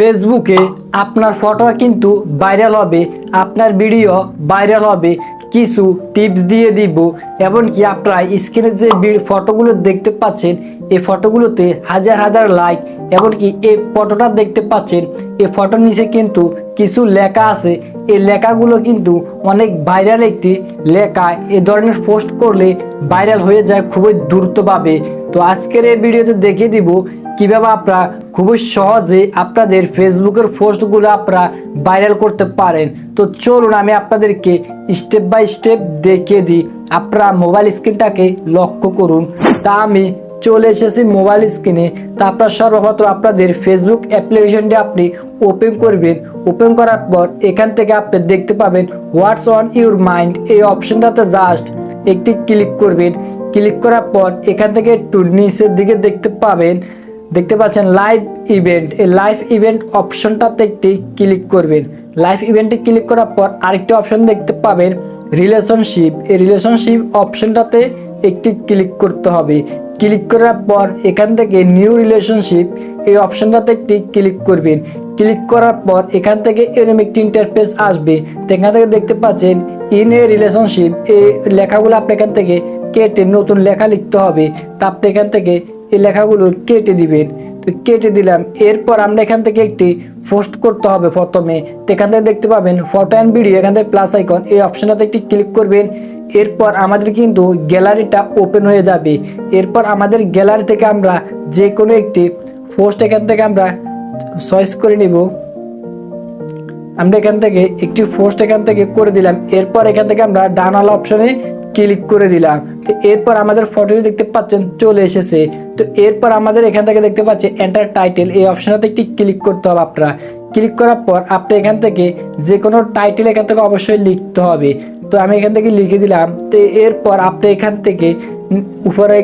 ফেসবুকে আপনার ফটো কিন্তু ভাইরাল হবে, আপনার ভিডিও ভাইরাল হবে, কিছু টিপস দিয়ে দিব, এমনকি আপনারা স্ক্রিনে যে ফটোগুলো দেখতে পাচ্ছেন, এই ফটোগুলোতে হাজার হাজার লাইক এমনকি এই ফটোটা দেখতে পাচ্ছেন, এই ফটোর নিচে কিন্তু কিছু লেখা আছে, এই লেখাগুলো কিন্তু অনেক ভাইরাল একটি লেখা, এ ধরনের পোস্ট করলে ভাইরাল হয়ে যায় খুবই দ্রুতভাবে। তো আজকের এই ভিডিওতে দেখিয়ে দিব কীভাবে আপনারা খুবই সহজে আপনাদের ফেসবুকের পোস্টগুলো আপনারা ভাইরাল করতে পারেন। তো চলুন আমি আপনাদেরকে স্টেপ বাই স্টেপ দেখিয়ে দিই। আপনারা মোবাইল স্ক্রিনটাকে লক্ষ্য করুন। তা আমি চলে এসেছি মোবাইল স্ক্রিনে। তা আপনার সর্বপ্রথম আপনাদের ফেসবুক অ্যাপ্লিকেশনটি আপনি ওপেন করবেন। ওপেন করার পর এখান থেকে আপনি দেখতে পাবেন হোয়াটস অন ইউর মাইন্ড। এই অপশনটাতে জাস্ট একটি ক্লিক করবেন। ক্লিক করার পর এখান থেকে একটু নিচের দিকে দেখতে পাবেন। দেখতে পাচ্ছেন লাইভ ইভেন্ট এই লাইভ ইভেন্ট অপশনটাতে একটি ক্লিক করবেন। লাইভ ইভেন্টে ক্লিক করার পর আরেকটি অপশন দেখতে পাবেন রিলেশনশিপ এই রিলেশনশিপ অপশনটাতে একটি ক্লিক করতে হবে। ক্লিক করার পর এখান থেকে নিউ রিলেশনশিপ এই অপশনটাতে একটি ক্লিক করবেন। ক্লিক করার পর এখান থেকে এরকম একটি ইন্টারফেস আসবে। তো এখান থেকে দেখতে পাচ্ছেন ইন এ রিলেশনশিপ এই লেখাগুলো আপনি এখান থেকে কেটে নতুন লেখা লিখতে হবে। তা আপনি এখান থেকে এই লেখাগুলো কেটে দিবেন। তো কেটে দিলাম। এরপর আমরা এখান থেকে একটি পোস্ট করতে হবে প্রথমে। তো এখান থেকে দেখতে পাবেন ফটো অ্যান্ড ভিডিও এখান থেকে প্লাস আইকন এই অপশনটাতে একটি ক্লিক করবেন। এরপর আমাদের কিন্তু গ্যালারিটা ওপেন হয়ে যাবে। এরপর আমাদের গ্যালারি থেকে আমরা যে কোনো একটি পোস্ট এখান থেকে আমরা চয়েস করে নিব। আমরা এখান থেকে একটি পোস্ট এখান থেকে করে দিলাম। এরপর এখান থেকে আমরা ডানাল অপশনে ক্লিক করে দিলাম। তো এরপর আমাদের ফটোটি দেখতে পাচ্ছেন চলে এসেছে। তো এরপর আমাদের এখান থেকে দেখতে পাচ্ছি এন্টার টাইটেল এই অপশনটাতে একটি ক্লিক করতে হবে আপনারা। ক্লিক করার পর আপনি এখান থেকে যে কোনো টাইটেল এখান থেকে অবশ্যই লিখতে হবে। তো আমি এখান থেকে লিখে দিলাম। তো এরপর আপনি এখান থেকে উপরে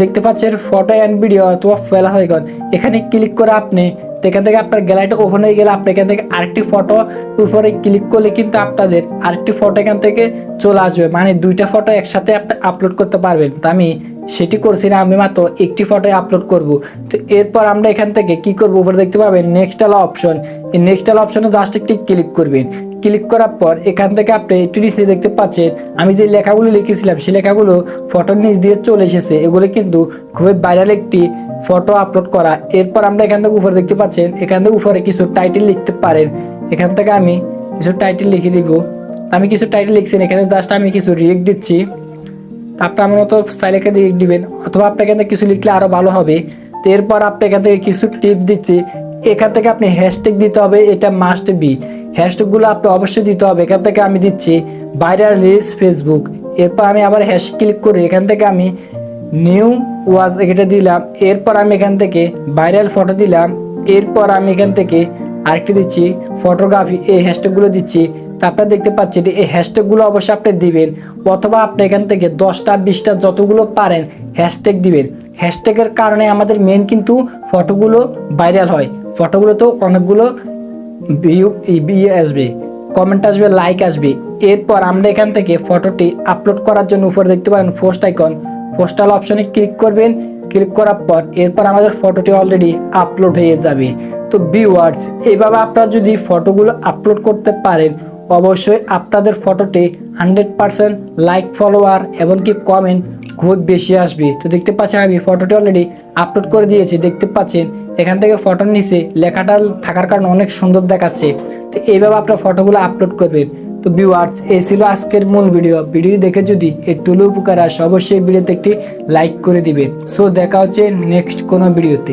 দেখতে পাচ্ছেন ফটো অ্যান্ড ভিডিও অথবা ফেলাস আইকন এখানে ক্লিক করে আপনি এখান থেকে আপনার গ্যালারিটা ওপেন হয়ে গেলে আপনি এখান থেকে আরেকটি ফটো উপরে ক্লিক করলে কিন্তু আপনাদের আরেকটি ফটো এখান থেকে চলে আসবে। মানে দুইটা ফটো একসাথে আপনি আপলোড করতে পারবেন। তো আমি সেটি করছি না, আমি মাত্র একটি ফটো আপলোড করব। তো এরপর আমরা এখান থেকে কি করব? উপরে দেখতে পাবেন নেক্সট আলা অপশন এই নেক্সট আলা অপশনে জাস্ট একটি ক্লিক করবেন। ক্লিক করার পর এখান থেকে আপনি একটু নিচে দেখতে পাচ্ছেন, আমি যে লেখাগুলো লিখেছিলাম, সেই লেখাগুলো ফটোর নিচ দিয়ে চলে এসেছে। এগুলো কিন্তু খুবই ভাইরাল একটি ফটো আপলোড করা। এরপর আমরা এখান থেকে উপরে দেখতে পাচ্ছেন, এখান থেকে উপরে কিছু টাইটেল লিখতে পারেন। এখান থেকে আমি কিছু টাইটেল লিখে দিব। আমি কিছু টাইটেল লিখছি এখানে জাস্ট আমি কিছু রিয়েক্ট দিচ্ছি। আপনি আমার মতো চাইলে এখানে রিয়েক্ট দিবেন, অথবা আপনি এখান থেকে কিছু লিখলে আরও ভালো হবে। তো এরপর আপনি এখান থেকে কিছু টিপ দিচ্ছি। এখান থেকে আপনি হ্যাশট্যাগ দিতে হবে, এটা মাস্ট বি হ্যাশট্যাগুলো আপনি অবশ্যই দিতে হবে। এখান থেকে আমি দিচ্ছি ভাইরাল রিলস ফেসবুক এরপর আমি আবার হ্যাশ ক্লিক করে এখান থেকে আমি নিউ ওয়াজ এটা দিলাম। এরপর আমি এখান থেকে ভাইরাল ফটো দিলাম। এরপর আমি এখান থেকে আরেকটি দিচ্ছি ফটোগ্রাফি এই হ্যাশট্যাগুলো দিচ্ছি। তা আপনারা দেখতে পাচ্ছেন এই হ্যাশট্যাগুলো অবশ্যই আপনি দিবেন। অথবা আপনি এখান থেকে দশটা, বিশটা যতগুলো পারেন হ্যাশট্যাগ দিবেন। হ্যাশট্যাগের কারণে আমাদের মেন কিন্তু ফটোগুলো ভাইরাল হয়। ফটোগুলোতেও অনেকগুলো ভিউ বিয়ে আসবে কমেন্ট আসবে লাইক আসবে। এরপর আমরা এখান থেকে ফটোটি আপলোড করার জন্য উপরে দেখতে পাবেন পোস্ট আইকন পোস্টাল অপশনে ক্লিক করবেন ক্লিক করার পর এরপর আমাদের ফটোটি অলরেডি আপলোড হয়ে যাবে। তো ভিউয়ার্স এভাবে আপনারা যদি ফটোগুলো আপলোড করতে পারেন, অবশ্যই আপনাদের ফটোটি হান্ড্রেড পার্সেন্ট লাইক ফলোয়ার এমনকি কমেন্ট খুব বেশি আসবে। তো দেখতে পাচ্ছেন আমি ফটোটা অলরেডি আপলোড করে দিয়েছি। দেখতে পাচ্ছেন, এখান থেকে ফটোর নিচে লেখাটা থাকার কারণে অনেক সুন্দর দেখাচ্ছে। তো এইভাবে আপনার ফটোগুলো আপলোড করবেন। তো ভিউয়ার্স এই ছিল আজকের মূল ভিডিও ভিডিও দেখে যদি একটু উপকার আসে, অবশ্যই ভিডিওতে একটি লাইক করে দিবেন। সো দেখা হচ্ছে নেক্সট কোনো ভিডিওতে